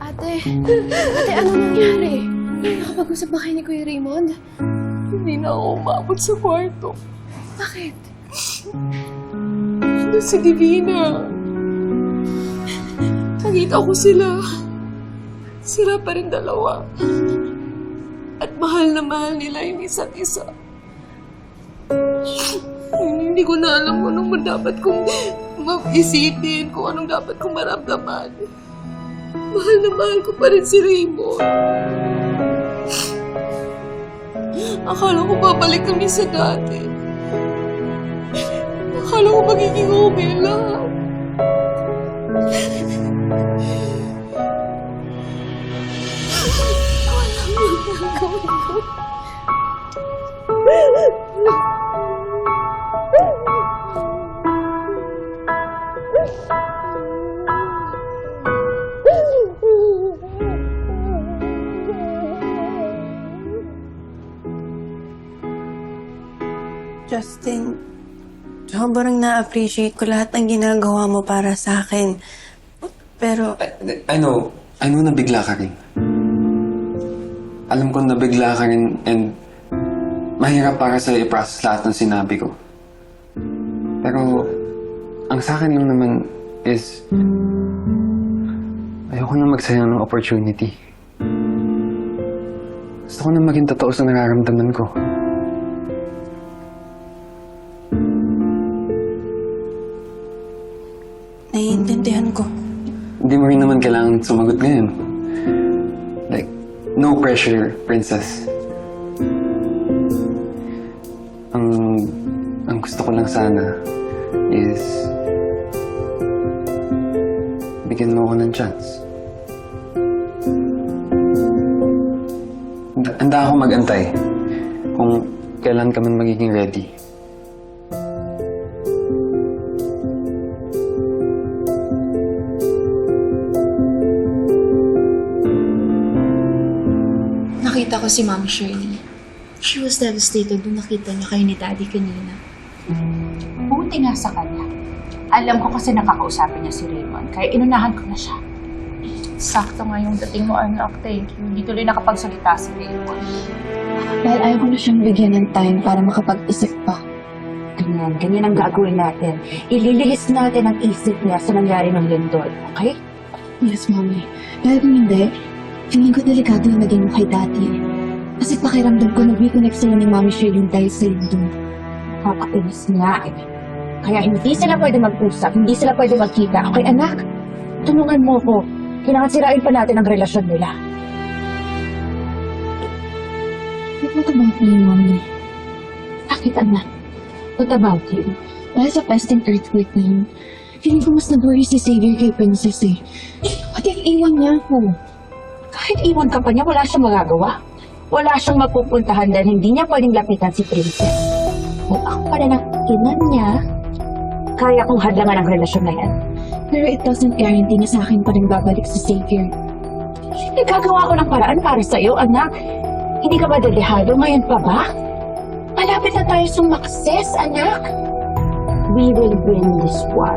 Ate, ate, ano nangyari? Nakapag-usap ba kayo ni Kuya Raymond? Hindi na ako umabot sa kwarto. Bakit? Ano si Divina? Nakita ko sila. Sila pa rin dalawa. At mahal na mahal nila yung isa't isa. Hindi ko na alam kung anong dapat kong mag-isipin, kung anong dapat kong maramdaman. Mahal na mahal ko pa rin si Raymond. Akala ko babalik kami sa dati. Akala ko magiging okay lahat. Justin, sobrang na-appreciate ko lahat ng ginagawa mo para sa akin. Pero, I, I know, I know nabigla ka rin. Alam ko nabigla ka rin and mahirap para sa i-process lahat ng sinabi ko. Pero, ang sa akin lang naman is, ayoko na magsayang ng opportunity. Gusto ko na maging totoo sa nararamdaman ko. naiintindihan ko. Hindi mo rin naman kailangan sumagot ngayon. Like, no pressure, princess. Ang, ang gusto ko lang sana is bigyan mo ako ng chance. Handa- ako magantay kung kailan ka man magiging ready. Nakita ko si Ma'am Shirley. She was devastated nung nakita niya kayo ni Daddy kanina. Buti nga sa kanya. Alam ko kasi nakakausapin niya si Raymond, kaya inunahan ko na siya. Sakto nga yung dating mo, anak. Thank you. Hindi tuloy nakapagsalita si Raymond. Dahil ayaw ko na siyang bigyan ng time para makapag-isip pa. Ganyan, ganyan ang gagawin natin. Ililihis natin ang isip niya sa nangyari ng lindol, okay? Yes, Mommy. Dahil kung hindi, feeling ko delikado yung naging mo kay Daddy. Kasi pakiramdam ko nag-reconnect sila ni Mommy Shirley dahil sa Lindo. Kakainis nga eh. Kaya hindi sila pwede mag-usap, hindi sila pwede magkita. Okay, anak? Tulungan mo ko. Kailangan sirain pa natin ang relasyon nila. What about me, Mommy? Bakit, anak? What about you? Dahil sa pesting earthquake na yun, feeling ko mas nag-worry si Xavier kay Princess eh. What if iwan niya ako? Kahit iwan ka pa niya, wala siyang magagawa. Wala siyang mapupuntahan dahil hindi niya pwedeng lapitan si Princess. Kung ako pa rin ang ina niya, kaya kong hadlangan ang relasyon na yan. Pero it doesn't guarantee na sa akin pa rin babalik si Xavier. Nagkagawa ko ng paraan para sa iyo, anak. Hindi ka ba delehado ngayon pa ba? Malapit na tayo sumakses, anak. We will win this war.